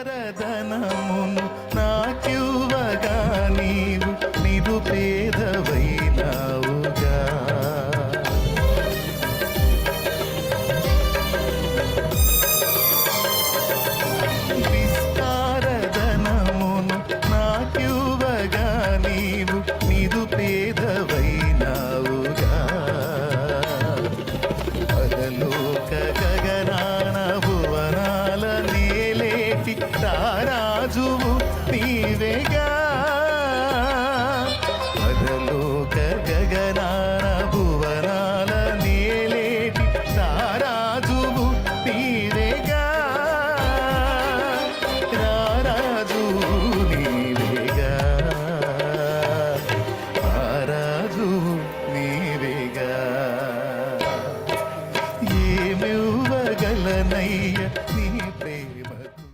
వరదనమును నాకివ్వగా నీవు నిరుపేదవ. నీవేగా పరలోక గగనాన భువనాల నేలేటి తారాజువు నీవేగా రారాజు నీవేగా. రారాజు నీవేగా. ఏమివ్వగలనయ్య నీ ప్రేమకు?